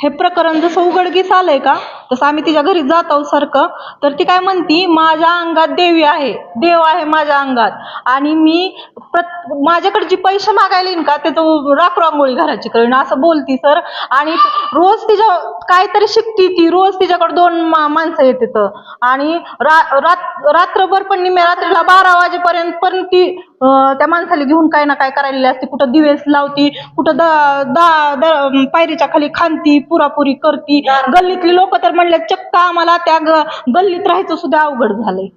हे प्रकरण जसं उघडकीस आलंय का तसं आम्ही तिच्या घरी जात आहोत सारखं. तर ती काय म्हणती माझ्या अंगात देवी आहे. देव आहे माझ्या अंगात. आणि मी प्रत माझ्याकडे जी पैसे मागायला येईन का त्याचं राख रांगोळी घराची करीन असं बोलती सर. आणि रोज तिच्या काहीतरी शिकती ती रोज तिच्याकडे दोन माणसं येते आणि रा रात रात्रभर पण निम्या रात्रीला बारा वाजेपर्यंत पण ती त्या माणसाला घेऊन काय ना काय करायला असते. कुठं दिवेस लावती कुठं द दा द पायरीच्या खाली खांदती पुरापुरी करती. गल्लीतली लोक तर म्हणले चक्क आम्हाला त्या गल्लीत राहायचं सुद्धा अवघड झालंय.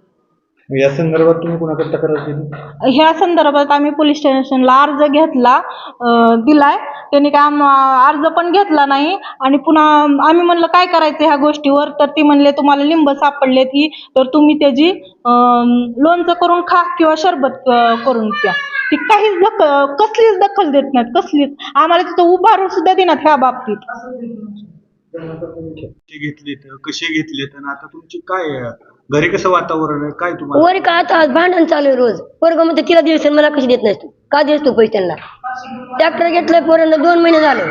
या संदर्भात तुम्ही कुणाकडे तक्रार केली? ह्या संदर्भात आम्ही पोलीस स्टेशनला अर्ज घेतला अं, दिलाय. त्यांनी काय आम- अर्ज पण घेतला नाही. आणि पुन्हा आम्ही म्हणलं काय करायचं ह्या गोष्टीवर? तर ती म्हणले तुम्हाला लिंब सापडले ती तर तुम्ही त्याची अं, लोणचं करून खा किंवा सरबत अं, करून प्या. ती काहीच दखल कसलीच दखल देत नाहीत कसलीच. आम्हाला तिथं उभारून सुद्धा देण्यात ह्या बाबतीत. कसे घेतलेत? कसे घेतलेत? आणि आता तुमची काय अं, घरी कसं वातावरण आहे? काय तुम्हाला? वर का आता भांडण चालू आहे रोज? पोरग म्हणते तिला दिवस मला कशी देत नाहीस तू? का देस तू पैसे त्यांना? ट्रॅक्टर घेतलंय पोरांना दोन महिने झाले.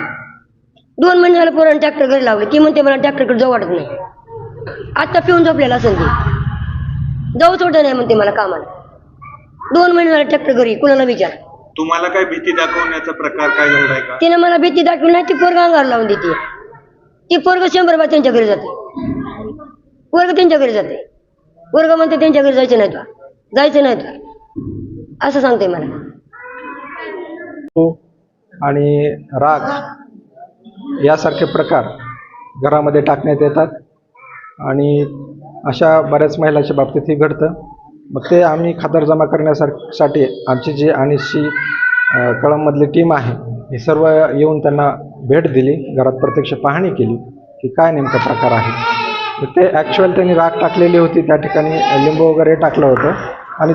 दोन महिने झाले पोरांना ट्रॅक्टर घरी लावले. ती म्हणते मला ट्रॅक्टरकडे जाऊ वाटत नाही. आता पिऊन झोपलेला असेल ती. जाऊच वाटत नाही म्हणते मला कामाला. दोन महिने झाले ट्रॅक्टर घरी कुणाला विचार? तुम्हाला काय भीती दाखवण्याचा प्रकार काय घडलाय का? तिने मला भीती दाखवली नाही ती पोरग अंगावर लावून देते. ती पोरग शंभर बाय त्यांच्या घरी जाते. पोरग त्यांच्या घरी जाते. पोरग म्हणते त्यांच्या घरी जायचं नाही तुला. जायचं नाही तुला. असं सांगते मला. आणि राग यासारखे प्रकार घरामध्ये टाकण्यात येतात. आणि अशा बऱ्याच महिलाच्या बाबतीत हे घडतं. मग ते आम्ही खातर जमा करण्यासाठी आमची जी आणि शी कळममधली टीम आहे ही सर्व येऊन त्यांना भेट दिली. घरात प्रत्यक्ष पाहणी केली की काय नेमका प्रकार आहे. ते ॲक्च्युअल त्यांनी राग टाकलेली होती त्या ठिकाणी लिंबू वगैरे टाकलं होतं. आणि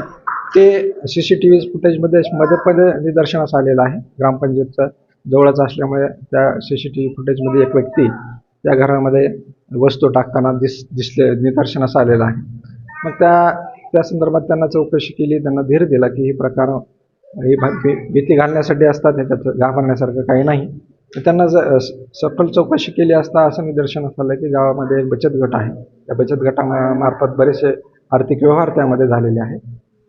ते सी सी टी व्ही फुटेजमध्ये मध्ये मध्ये निदर्शनास आलेलं आहे. ग्रामपंचायतचं जवळच असल्यामुळे त्या सी सी टी व्ही फुटेजमध्ये एक व्यक्ती त्या घरामध्ये वस्तू टाकताना दिस दिसले निदर्शनास आलेलं आहे. मग त्या त्या संदर्भात त्यांना चौकशी केली त्यांना धीर दिला की हे प्रकार ही भीती घालण्यासाठी असतात ह्याच्यात घाबरण्यासारखं काही नाही. तर त्यांना ज स- सखोल चौकशी केली असता असं निदर्शनास आलं की गावामध्ये एक बचत गट आहे. त्या बचत गटामार्फत बरेचसे आर्थिक व्यवहार त्यामध्ये झालेले आहेत.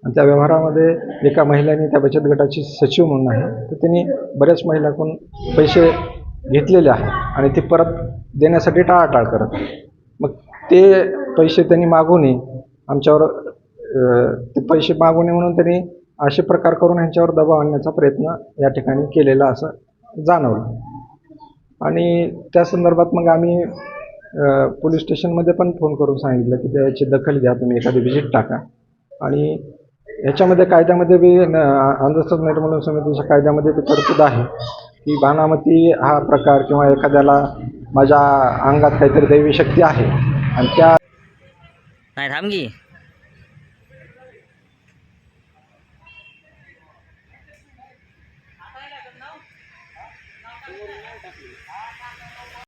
आणि त्या व्यवहारामध्ये एका महिलेने त्या बचत गटाची सचिव म्हणून आहे. तर त्यांनी बऱ्याच महिलाकडून पैसे घेतलेले आहेत आणि ते परत देण्यासाठी टाळाटाळ करत मग ते पैसे त्यांनी मागू नये. आमच्यावर ते पैसे मागू नये म्हणून त्यांनी असे प्रकार करून ह्यांच्यावर दबाव आणण्याचा प्रयत्न या ठिकाणी केलेला असं जाणवलं. आणि त्या संदर्भात मग आम्ही पोलीस स्टेशनमध्ये पण फोन करून सांगितलं की त्याची दखल घ्या तुम्ही एखादी व्हिजिट टाका. आणि याच्यामध्ये कायद्यामध्ये बी न- निर्मूलन समितीच्या कायद्यामध्ये बी तरतूद आहे की बाणामती हा प्रकार किंवा एखाद्याला माझ्या अंगात काहीतरी दैवी शक्ती आहे आणि त्या नाही थांबगी